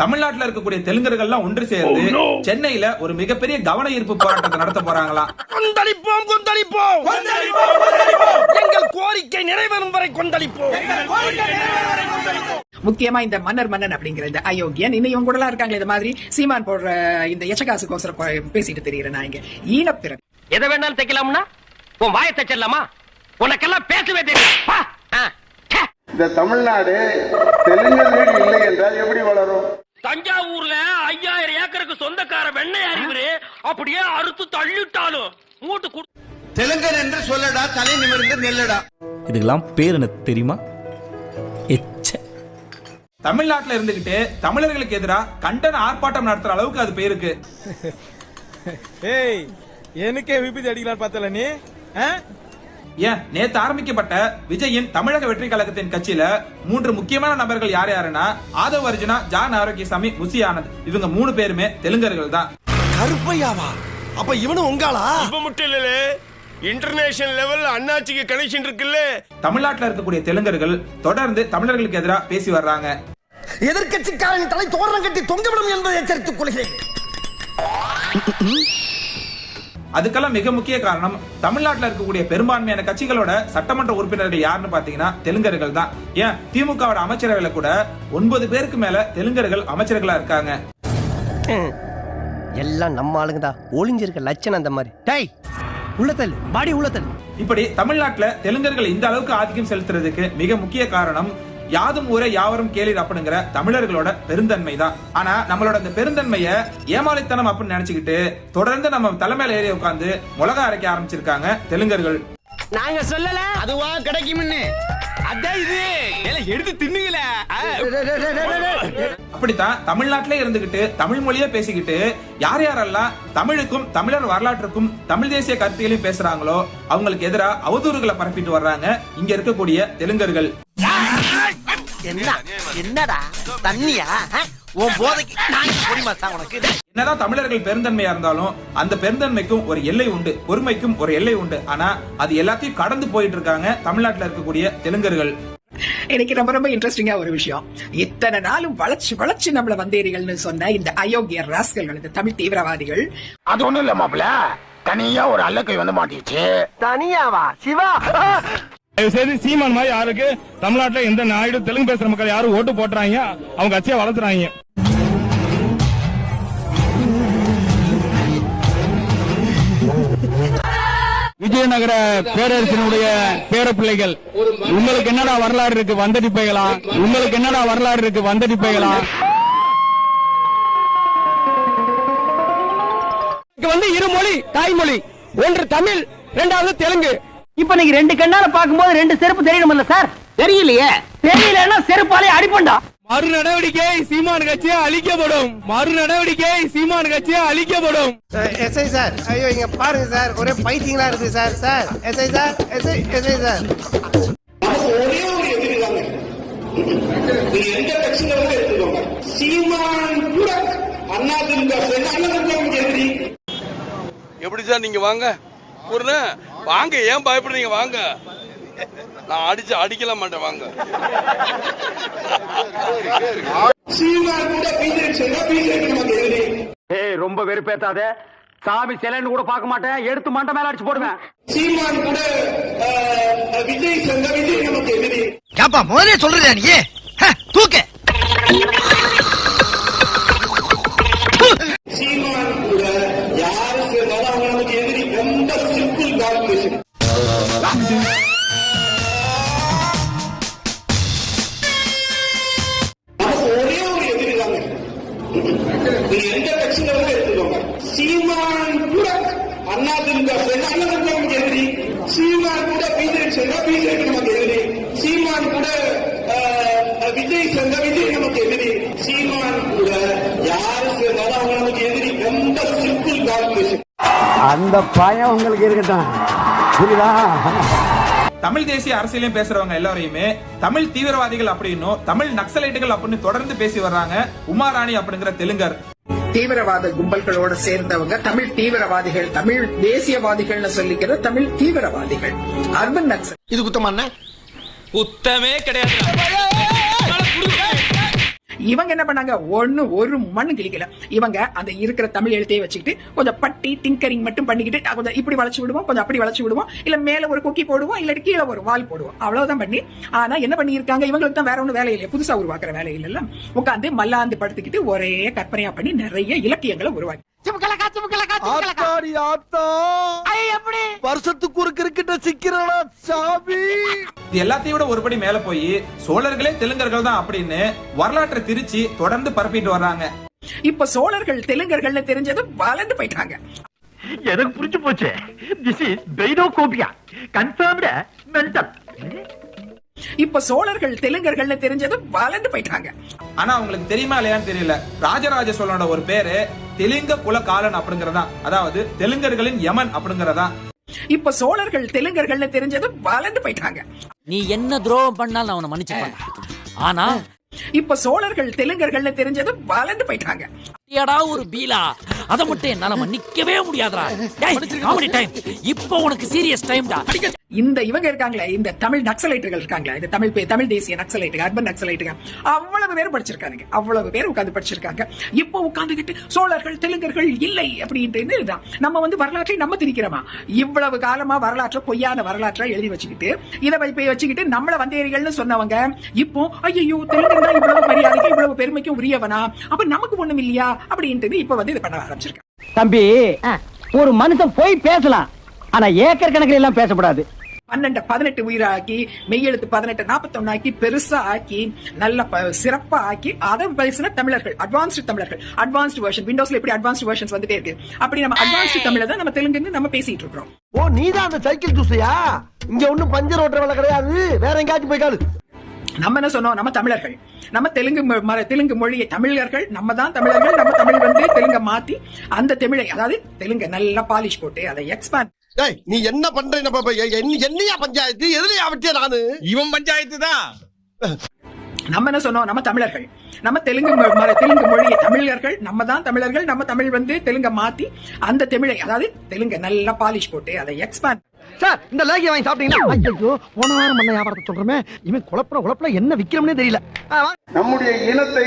தமிழ்நாட்டுல இருக்கக்கூடிய தெலுங்கர்கள்லாம் ஒன்று சேர்ந்து சென்னையில ஒரு மிகப்பெரிய கவன ஈர்ப்பு போராட்டத்தை நடத்த போறாங்களாம் கொந்தளிப்போம் கொந்தளிப்போம். எங்கள் கோரிக்கை நிறைவேறும் வரை கொந்தளிப்போம். முக்கியமா இந்த மன்னர் மன்னன் அப்படிங்கிற இந்த அயோக்கியன் இன்னும் இவங்க கூட எல்லாம் இருக்காங்களே இந்த மாதிரி சீமான் போடுற இந்த எச்சகாசுக்கோசரம் போ- பேசிட்டு தெரியுறேன் நான் இங்க. ஈனப்பிறகு எதை வேணாலும் தைக்கலாம்னா? உன் வாயை தைச்சிடலாமா? உனக்கெல்லாம் பேசவே தெரியும். இந்த தமிழ்நாடு தெலுங்கர்கள் இல்லை என்றால் எப்படி வளரும்? தஞ்சாவூர்ல ஐயாயிரம் ஏக்கருக்கு சொந்தக்கார வெண்ணெய் அறிவுரு அப்படியே அறுத்து தள்ளிட்டாலும் மூட்டு குடு தெலுங்கன் என்று சொல்லடா தலை நிமிர்ந்து நெல்லடா. இதுக்கெல்லாம் பேர் எனக்கு தெரியுமா? எச்ச. தமிழ்நாட்டுல இருந்துகிட்டு தமிழர்களுக்கு எதிராக கண்டன ஆர்ப்பாட்டம் நடத்துற அளவுக்கு அது பேருக்கு. ஏய் எனக்கே விபத்து அடிக்கலாம் பார்த்தல நீ? ஏன்? நேத்து ஆரம்பிக்கப்பட்ட விஜயின் தமிழக வெற்றி கழகத்தின் கட்சியில மூன்று முக்கியமான நபர்கள் யார் யாருன்னா ஆதவ் அர்ஜுனா ஜான் ஆரோக்கியசாமி முசி ஆனந்த். இவங்க மூணு பேருமே தெலுங்கர்கள் தான். கருப்பையாவா? அப்ப இவனும் உங்காளா? இப்ப மட்டும் இல்ல இன்டர்நேஷனல் லெவல் அண்ணாச்சிக்கு கனெக்ஷன் இருக்குல்ல. தமிழ்நாட்டுல இருக்கக்கூடிய தெலுங்கர்கள் தொடர்ந்து தமிழர்களுக்கு எதிராக பேசி வர்றாங்க. எதிர்க்கட்சிக்காரன் தலை தோரணம் கட்டி தொங்கவிடும் என்பதை எச்சரித்துக் கொள்கிறேன். அதுக்கெல்லாம் மிக முக்கிய காரணம் தமிழ்நாட்டுல இருக்கக்கூடிய பெரும்பான்மையான கட்சிகளோட சட்டமன்ற உறுப்பினர்கள் யாருன்னு பாத்தீங்கன்னா தெலுங்கர்கள் தான். ஏன்? திமுகவோட அமைச்சரவையில கூட ஒன்பது பேருக்கு மேல தெலுங்கர்கள் அமைச்சர்களா இருக்காங்க. எல்லாம் நம்ம ஆளுங்க தான். ஒளிஞ்சிருக்க லட்சணம் அந்த மாதிரி. டேய் உள்ளத்தல் பாடி உள்ளத்தல் இப்படி தமிழ்நாட்டுல தெலுங்கர்கள் இந்த அளவுக்கு ஆதிக்கம் செலுத்துறதுக்கு மிக முக்கிய காரணம் யாதும் ஊரே யாவரும் கேளீர் அப்படிங்கிற தமிழர்களோட பெருந்தன்மை தான் ஆனா நம்மளோட இந்த பெருந்தன்மைய ஏமாளித்தனம் அப்படின்னு நினைச்சுக்கிட்டு தொடர்ந்து நம்ம தலைமையில ஏறி உட்கார்ந்து மிளகா அரைக்க ஆரம்பிச்சிருக்காங்க தெலுங்கர்கள். நாங்க சொல்லல. அதுவா? கிடைக்கும் அதான் இது. எடுத்து தின்னுங்களே. அப்படித்தான் தமிழ்நாட்டிலே இருந்துகிட்டு தமிழ் மொழியே பேசிக்கிட்டு யார் யாரெல்லாம் தமிழுக்கும் தமிழர் வரலாற்றுக்கும் தமிழ் தேசிய கருத்துகளையும் பேசுறாங்களோ அவங்களுக்கு எதிராக அவதூறுகளை பரப்பிட்டு வர்றாங்க இங்க இருக்கக்கூடிய தெலுங்கர்கள். என்ன? என்னடா? தண்ணியா? உன் போதைக்கு நான் பொடிமா தான் உனக்கு என்னதான் தமிழர்கள் பெருந்தன்மையா இருந்தாலும் அந்த பெருந்தன்மைக்கும் ஒரு எல்லை உண்டு பொறுமைக்கும் ஒரு எல்லை உண்டு. ஆனா அது எல்லாத்தையும் கடந்து போயிட்டு இருக்காங்க தமிழ்நாட்டுல இருக்கக்கூடிய தெலுங்கர்கள். எனக்கு ரொம்ப ரொம்ப இன்ட்ரெஸ்டிங்கா ஒரு விஷயம். இத்தனை நாளும் வளர்ச்சி வளர்ச்சி நம்மள வந்தேரிகள்னு சொன்ன இந்த அயோக்கிய ராஸ்கல்கள் இந்த தமிழ் தீவிரவாதிகள். அது ஒண்ணும் இல்ல மாப்பிள தனியா ஒரு அல்லக்கை வந்து மாட்டிச்சு தனியாவா? சிவா? தயவுசெய்து சீமான் மாதிரி யாருக்கு தமிழ்நாட்டுல எந்த நாயுடு தெலுங்கு பேசுற மக்கள் யாரும் ஓட்டு போட்டுறாங்க அவங்க கட்சியை வளர்த்துறாங்க. விஜயநகர பேரரசினுடைய பேர பிள்ளைகள் உங்களுக்கு என்னடா வரலாறு இருக்கு வந்தடிப்பைகளா உங்களுக்கு என்னடா வரலாறு இருக்கு வந்தடிப்பைகளா வந்து இருமொழி தாய்மொழி ஒன்று தமிழ் இரண்டாவது தெலுங்கு. இப்ப நீங்க ரெண்டு கண்ணால பாக்கும்போது ரெண்டு செருப்பு தெரியணும்ல சார். தெரியலையே. தெரியலன்னா செருப்பாலே அடிப்பண்டா. மறு நடவடிக்கை சீமான் கட்சியை அழிக்கப்படும். மறு நடவடிக்கை சீமான் கட்சியை அழிக்கப்படும். SI sir. ஐயோ இங்க பாருங்க சார். ஒரே பைத்தியங்களா இருக்கு sir sir. SI sir SI SI sir. ஒரே ஒரு எதிரி தாங்க நீங்க எந்த கட்சியில இருந்து எடுத்துக்கோங்க சீமான் கூட அண்ணா திமுக சேர்ந்து அண்ணா திமுக எதிரி எப்படி சார் நீங்க வாங்க? ஒரு வாங்க ஏன் பயப்படுறீங்க? வாங்க. நான் அடிச்சு அடிக்கல மாட்டேன் வாங்க. ஏய் ரொம்ப வெறுப்பேத்தாத. சாமி சிலைன்னு கூட பார்க்க மாட்டேன். எடுத்து மண்டை மேல அடிச்சு போடுவேன். சீமான் கூட விஜய் சேர்ந்தா விஜய் நமக்கு எதிரி. சொல்றியா நீ சிம்பிள் கால்குலேஷன் நமக்கு ஒரே ஒரு எதிரி தாங்க நீங்க எந்த கட்சியில இருந்து எடுத்துக்கோங்க சீமான் கூட அண்ணா திமுக சேர்ந்தா அண்ணா திமுக நமக்கு எதிரி சீமான் கூட பிஜேபி சேர்ந்தா பிஜேபி நமக்கு எதிரி சீமான் கூட விஜய் சேர்ந்தா விஜய் நமக்கு எதிரி சீமான் கூட யாரு சேர்ந்தாலும் அவங்க நமக்கு எதிரி ரொம்ப சிம்பிள் கால்குலேஷன் அந்த பயம் உங்களுக்கு இருக்கட்டும். புரியுதா? தமிழ் தேசிய அரசியலையும் பேசுறவங்க எல்லாரையுமே தமிழ் தீவிரவாதிகள் அப்படின்னும் தமிழ் நக்சலைட்டுகள் அப்படின்னு தொடர்ந்து பேசி வர்றாங்க உமாராணி அப்படிங்கிற தெலுங்கர். தீவிரவாத கும்பல்களோட சேர்ந்தவங்க தமிழ் தீவிரவாதிகள் தமிழ் தேசியவாதிகள்னு சொல்லிக்கிற தமிழ் தீவிரவாதிகள். அர்பன் நக்சல் இது குத்தமா குத்தமே கிடையாது. இவங்க என்ன பண்ணாங்க? ஒண்ணு ஒரு மண்ணு கிளிக்கல. இவங்க அந்த இருக்கிற தமிழ் எழுத்தையே வச்சுக்கிட்டு கொஞ்சம் பட்டி டிங்கரிங் மட்டும் பண்ணிக்கிட்டு கொஞ்சம் இப்படி வளைச்சு விடுவோம் கொஞ்சம் அப்படி வளைச்சு விடுவோம். இல்ல மேல ஒரு கொக்கி போடுவோம் இல்லாட்டி கீழே ஒரு வால் போடுவோம். அவ்வளவுதான் பண்ணி. ஆனா என்ன பண்ணியிருக்காங்க? இவங்களுக்கு தான் வேற ஒண்ணும் வேலை இல்லையா. புதுசா உருவாக்குற வேலை இல்லைல்ல. உட்காந்து மல்லாந்து படுத்துக்கிட்டு ஒரே கற்பனையா பண்ணி நிறைய இலக்கியங்களை உருவாக்கி. வருஷத்துக்கு ஒரு கிரிக்கெட்ட சிக்கிறடா சாமி. இது எல்லாத்தையும் விட ஒருபடி மேல போய் சோழர்களே தெலுங்கர்கள் தான் அப்படின்னு வரலாற்றை திருச்சி தொடர்ந்து பரப்பிட்டு வர்றாங்க. இப்ப சோழர்கள் தெலுங்கர்கள்னு தெரிஞ்சதும் வளர்ந்து போயிட்டாங்க. எனக்கு புரிஞ்சு போச்சு. This is pedophobia confirmed mental இப்ப சோழர்கள் தெலுங்கர்கள்னு தெரிஞ்சதும் வளர்ந்து போயிட்டாங்க. ஆனா அவங்களுக்கு தெரியுமா இல்லையான்னு தெரியல. ராஜராஜ சோழனோட ஒரு பேரு தெலுங்க குலகாலன் அப்படிங்கறதா அதாவது தெலுங்கர்களின் யமன் அப்படிங்கறதா இப்ப சோழர்கள் தெலுங்கர்கள்னு தெரிஞ்சதும் வளர்ந்து போயிட்டாங்க. நீ என்ன துரோகம் பண்ணாலும் உன்னை மன்னிச்சுப்பேன் ஆனா இப்ப சோழர்கள் தெலுங்கர்கள்னு தெரிஞ்சதும் வளர்ந்து போயிட்டாங்க. ஏடா ஒரு பீலா? அத மட்டும் என்னால மன்னிக்கவே முடியாதுடா. காமெடி டைம் இப்போ உனக்கு சீரியஸ் டைம்டா இந்த இவங்க இருக்காங்களே இந்த தமிழ் நக்சலைட்டுகள் இருக்காங்களே இந்த தமிழ் பே- தமிழ் தேசிய நக்சலைட்டு அர்பன் நக்சலைட்டுகள் அவ்வளவு பேர் படிச்சிருக்காங்க அவ்வளவு பேர் உட்காந்து படிச்சிருக்காங்க. இப்போ உட்காந்துக்கிட்டு சோழர்கள் தெலுங்கர்கள் இல்லை அப்படின்ட்டு தான். நம்ம வந்து வரலாற்றை நம்ம திணிக்கிறோமா? இவ்வளவு காலமா வரலாற்றை பொய்யான வரலாற்றை எழுதி வச்சுக்கிட்டு இதை வைப்பை போய் வச்சுக்கிட்டு நம்மள வந்தேரிகள்னு சொன்னவங்க இப்போ ஐயோ தெலுங்கு இவ்வளவு மரியாதைக்கு இவ்வளவு பெருமைக்கும் உரியவனா? அப்ப நமக்கு ஒண்ணும் இல்லையா? அப்படின்ட்டு இப்ப வந்து இதை பண்ண ஆரம்பிச்சிருக்காங்க தம்பி ஒரு மனுஷன் போய் பேசலாம். ஆனா ஏக்கர் கணக்கில் எல்லாம் பேசக்கூடாது பன்னெண்டு பதினெட்டு உயிராக்கி மெய்யெழுத்து பதினெட்டு நாற்பத்தொன்னு ஆக்கி பெருசா ஆக்கி நல்ல சிறப்பா ஆக்கி அதை பேசின தமிழர்கள் அட்வான்ஸ்டு தமிழர்கள். அட்வான்ஸ்டு வெர்ஷன் விண்டோஸ்ல எப்படி அட்வான்ஸ்டு வெர்ஷன்ஸ் வந்துட்டே இருக்கு. அப்படி நம்ம அட்வான்ஸ்டு தமிழை தான் நம்ம தெலுங்குன்னு நம்ம பேசிட்டு இருக்கிறோம். ஓ நீதான் அந்த சைக்கிள் ஜூஸையா இங்க ஒண்ணும் பஞ்சர் ஓட்டுற வேலை கிடையாது. வேற எங்கேயாச்சும் போய் காலு. நம்ம என்ன சொன்னோம்? நம்ம தமிழர்கள். நம்ம தெலுங்கு மொ- ம- தெலுங்கு மொழியை தமிழர்கள் நம்ம தான் தமிழர்கள் நம்ம தமிழ் வந்து தெலுங்க மாத்தி அந்த தமிழை அதாவது தெலுங்க நல்லா பாலிஷ் போட்டு அதை எக்ஸ்பேண்ட் டேய் நீ என்ன பண்ற என்னையா பஞ்சாயத்து? எதுலயா வச்சே நானு? இவன் பஞ்சாயத்து தான். நம்ம என்ன சொன்னோம்? நம்ம தமிழர்கள். நம்ம தெலுங்கு மொ- ம- தெலுங்கு மொழியை தமிழர்கள் நம்ம தான் தமிழர்கள் நம்ம தமிழ் வந்து தெலுங்க மாத்தி அந்த தமிழை அதாவது தெலுங்க நல்லா பாலிஷ் போட்டு அதை எக்ஸ்பேண்ட் சார் இந்த லேகி வாங்கி சாப்பிட்டீங்களா? ஐயோ போன வாரம் பண்ண வியாபாரத்தை சொல்றமே இவன் குழப்பற குழப்பல என்ன விக்கிறோம்னே தெரியல. நம்முடைய இனத்தை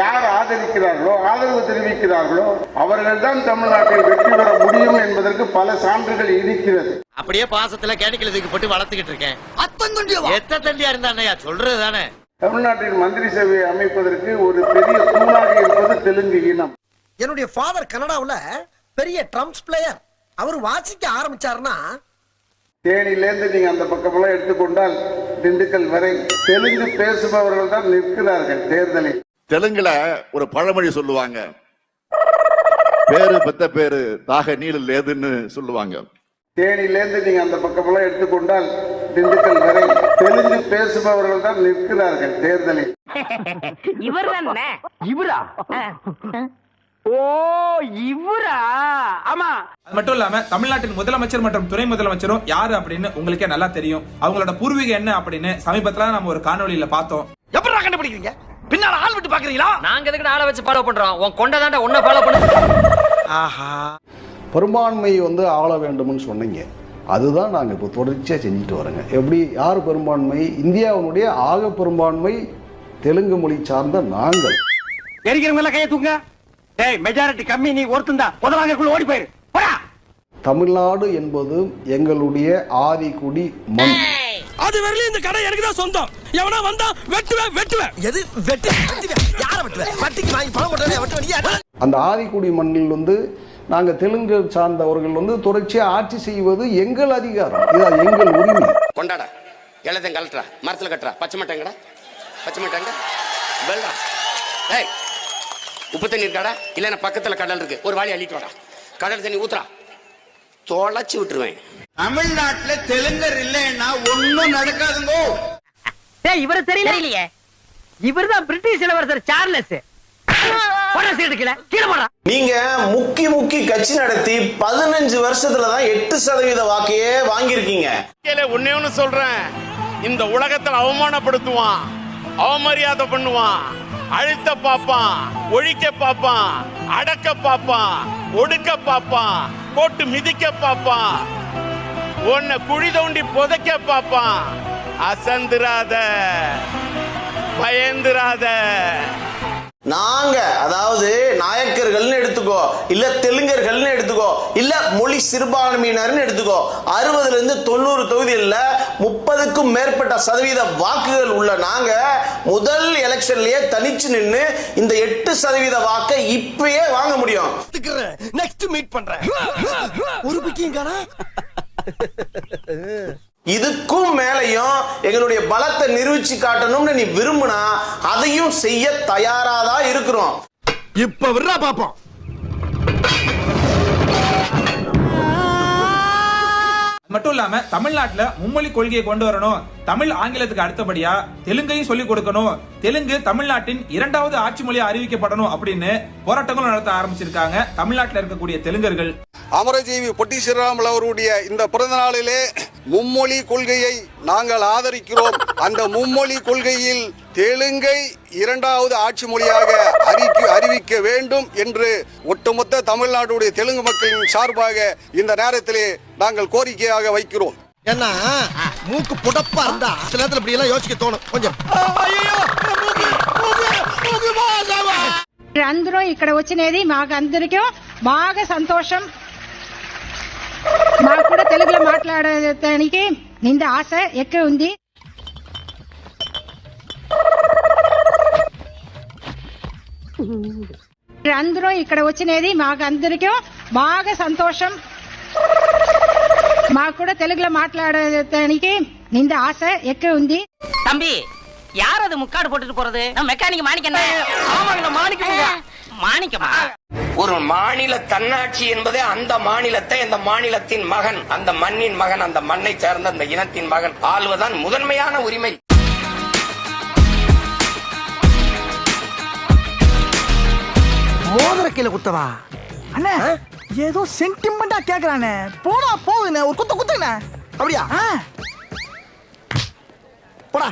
யார் ஆதரிக்கிறார்களோ ஆதரவு தெரிவிக்கிறார்களோ அவர்கள் தான் தமிழ்நாட்டில் வெற்றி பெற முடியும் என்பதற்கு பல சான்றுகள் இருக்கிறது. அப்படியே பாசத்துல கேணிக்கல தூக்கி போட்டு வளர்த்துக்கிட்டு இருக்கேன். எத்த தண்டியா இருந்தா சொல்றது தானே? தமிழ்நாட்டில் மந்திரி சபையை அமைப்பதற்கு ஒரு பெரிய தூணாக இருப்பது தெலுங்கு இனம். என்னுடைய ஃபாதர் கனடாவுல பெரிய ட்ரம்ப்ஸ் பிளேயர் அவர் வாசிக்க ஆரம்பிச்சாருன்னா தேனியிலேருந்து நீங்க அந்த பக்கமெல்லாம் எடுத்துக்கொண்டால் திண்டுக்கல் வரை தெலுங்கு பேசுபவர்கள் தான் நிற்கிறார்கள் தேர்தலில். தெலுங்குல ஒரு பழமொழி சொல்லுவாங்க. பேரு பெத்த பேரு தாக நீடு லேதுன்னு சொல்லுவாங்க. தேனியிலேருந்து நீங்க அந்த பக்கமெல்லாம் எடுத்துக்கொண்டால் திண்டுக்கல் வரை தெலுங்கு பேசுபவர்கள் தான் நிற்கிறார்கள் தேர்தலில். இவர்? தானே இவரா ஓ இவரா? ஆமா. அது மட்டும் இல்லாம தமிழ்நாட்டின் முதலமைச்சர் மற்றும் துணை முதலமைச்சரும் யாரு அப்படின்னு உங்களுக்கே நல்லா தெரியும். அவங்களோட பூர்வீகம் என்ன அப்படின்னு சமீபத்துல நம்ம ஒரு காணொளியில பார்த்தோம். எப்படா கண்டுபிடிக்கிறீங்க? பின்னால ஆள் விட்டு பாக்குறீங்களா? நாங்க எதுக்கு ஆளை வச்சு ஃபாலோ பண்றோம்? உன் கொண்ட தாண்டா உன்ன ஃபாலோ பண்ணு ஆஹா. பெரும்பான்மை வந்து ஆள வேண்டும்னு சொன்னீங்க. அதுதான் நாங்கள் இப்போ தொடர்ச்சியாக செஞ்சுட்டு வரோங்க. எப்படி யார் பெரும்பான்மை? இந்தியாவினுடைய ஆக பெரும்பான்மை தெலுங்கு மொழி சார்ந்த நாங்கள். எரிக்கிறவங்க எல்லாம் கையை தூங்க டேய் மெஜாரிட்டி கம்மி நீ ஒருத்தன் தான் முதலாங்கக்குள்ள ஓடி போயிரு. போடா. தமிழ்நாடு என்பது எங்களுடைய ஆதிக்குடி மண். அது வரலையும் இந்த கடை எனக்கு தான் சொந்தம். எவனா வந்தா வெட்டுவேன் வெட்டுவேன். எது? வெட்டு வெட்டுவேன். யார வெட்டுவேன்? வட்டிக்கு வாங்கி பணம் போட்டே வெட்டுவேன். அந்த ஆதிக்குடி மண்ணில் வந்து நாங்கள் தெலுங்கு சார்ந்தவர்கள் வந்து தொடர்ச்சியாக ஆட்சி செய்வது எங்கள் அதிகாரம். இது எங்கள் உரிமை. கொண்டாடா. எல்லாத்தையும் கலட்டுறா மரத்துல கட்டுறா பச்சை மட்டைங்கடா பச்சை மட்டைங்க வெள்ளா ஏய் உப்பு தண்ணி இருக்காடா? இல்லைன்னா பக்கத்துல கடல் இருக்கு. ஒரு வாளி அள்ளிட்டு வாடா. கடல் தண்ணி ஊத்துறா தொலைச்சு விட்டுருவேன். தமிழ்நாட்டுல தெலுங்கர் இல்லைன்னா ஒன்னும் நடக்காதுங்கோ. இவர தெரியல? தெரியலையே. இவர்தான் பிரிட்டிஷ் இளவரசர் சார்லஸ் நீங்க முக்கி முக்கி கட்சி நடத்தி பதினஞ்சு வருஷத்துல தான் எட்டு சதவீத வாக்கையே வாங்கியிருக்கீங்க. ஒன்னே ஒண்ணு சொல்றேன். இந்த உலகத்துல அவமானப்படுத்துவான். அவமரியாதை பண்ணுவான். அழுத்த பாப்பான் ஒழிக்க பாப்பான் அடக்க பாப்பான் ஒடுக்க பாப்பான் போட்டு மிதிக்க பாப்பான் உன்னை குழி தோண்டி புதைக்க பாப்பான் அசந்துராத பயந்துராத நாங்க அதாவது நாயக்கர்கள்னு எடுத்துக்கோ இல்ல தெலுங்கர்கள்னு எடுத்துக்கோ இல்ல மொழி சிறுபான்மையினர்னு எடுத்துக்கோ அறுபதுல இருந்து தொண்ணூறு தொகுதிகளில் முப்பதுக்கும் மேற்பட்ட சதவீத வாக்குகள் உள்ள நாங்க முதல் எலெக்ஷன்லயே தனிச்சு நின்னு இந்த எட்டு சதவீத வாக்கை இப்பயே வாங்க முடியும். நெக்ஸ்ட் மீட் பண்றேன். ஒரு இதுக்கும் மேலையும் எங்களுடைய பலத்தை நிரூபிச்சு காட்டணும்னு நீ விரும்புனா அதையும் செய்ய தயாராதான் இருக்கிறோம். இப்ப விடுறா பாப்போம். மட்டும் இல்லாம தமிழ்நாட்டுல மும்மொழி கொள்கையை கொண்டு வரணும். தமிழ் ஆங்கிலத்துக்கு அடுத்தபடியா தெலுங்கையும் சொல்லிக் கொடுக்கணும். தெலுங்கு தமிழ்நாட்டின் இரண்டாவது ஆட்சி மொழியா அறிவிக்கப்படணும் அப்படின்னு போராட்டங்களும் நடத்த ஆரம்பிச்சிருக்காங்க. தமிழ்நாட்டுல இருக்கக்கூடிய தெலுங்கர்கள். அமரஜீவி பொட்டி ஸ்ரீராமுலு அவருடைய இந்த பிறந்த நாளிலே மும்மொழி கொள்கையை நாங்கள் ஆதரிக்கிறோம் அந்த மும்மொழி கொள்கையில் தெலுங்கை இரண்டாவது ஆட்சி மொழியாக அறிக்க அறிவிக்க வேண்டும் என்று ஒட்டுமொத்த தமிழ்நாட்டுடைய தெலுங்கு மக்களின் சார்பாக இந்த நேரத்திலே நாங்கள் கோரிக்கையாக வைக்கிறோம் ஏன்னா மூக்கு புடப்பா இருந்தா சில நேரத்துல இப்படி எல்லாம் யோசிக்க தோணும் கொஞ்சம் అందరూ ఇక్కడ వచ్చినది మాకు అందరికీ బాగా సంతోషం మాకు కూడా తెలుగులో మాట్లాడటానికి నింద ఆశ ఎక్కువ ఉంది అందరూ ఇక్కడ వచ్చినది మాకు అందరికీ బాగా సంతోషం మాకు కూడా తెలుగులో మాట్లాడటానికి నింద ఆశ ఎక్కువ ఉంది தம்பி யார் அது முக்காடு போட்டுட்டு போறது நான் மெக்கானிக் மாணிக்கம் ஆமாங்க மாணிக்கம் மாணிக்கமா ஒரு மாநில தன்னாட்சி என்பதே அந்த மாநிலத்தை அந்த மாநிலத்தின் மகன் அந்த மண்ணின் மகன் அந்த மண்ணை சேர்ந்த அந்த இனத்தின் மகன் ஆள்வதான் முதன்மையான உரிமை. மோதிர கீழே குத்தவா? அண்ணே ஏதோ சென்டிமெண்டா கேக்குறானே. போடா போகுதுண்ணே ஒரு குத்த குத்துங்கண்ணே அப்படியா? போடா.